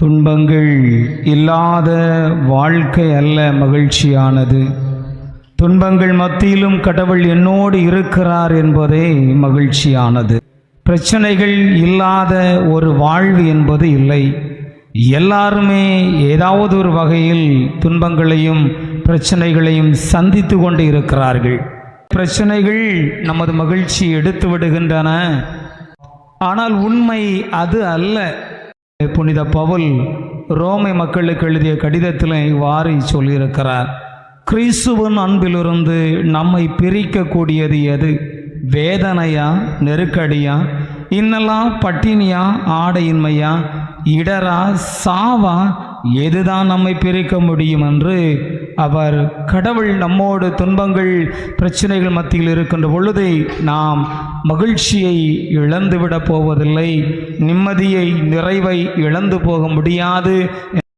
துன்பங்கள் இல்லாத வாழ்க்கை அல்ல மகிழ்ச்சியானது. துன்பங்கள் மத்தியிலும் கடவுள் என்னோடு இருக்கிறார் என்பதே மகிழ்ச்சியானது. பிரச்சனைகள் இல்லாத ஒரு வாழ்வு என்பது இல்லை. எல்லாருமே ஏதாவது ஒரு வகையில் துன்பங்களையும் பிரச்சனைகளையும் சந்தித்து கொண்டு இருக்கிறார்கள். பிரச்சனைகள் நமது மகிழ்ச்சி எடுத்து விடுகின்றன. ஆனால் உண்மை அது அல்ல. புனித பவுல் ரோமை மக்களுக்கு எழுதிய கடிதத்தில் இவ்வாறு சொல்லியிருக்கிறார். கிறிஸ்துவின் அன்பிலிருந்து நம்மை பிரிக்கக்கூடியது எது? வேதனையா? நெருக்கடியா? இன்னெல்லாம் பட்டினியா? ஆடையின்மையா? இடரா? சாவா? எதுதான் நம்மை பிரிக்க முடியும்? என்று அவர் கடவுள் நம்மோடு துன்பங்கள் பிரச்சனைகள் மத்தியில் இருக்கின்ற பொழுது நாம் மகிழ்ச்சியை இழந்துவிடப் போவதில்லை நிம்மதியை நிறைவை இழந்து போக முடியாது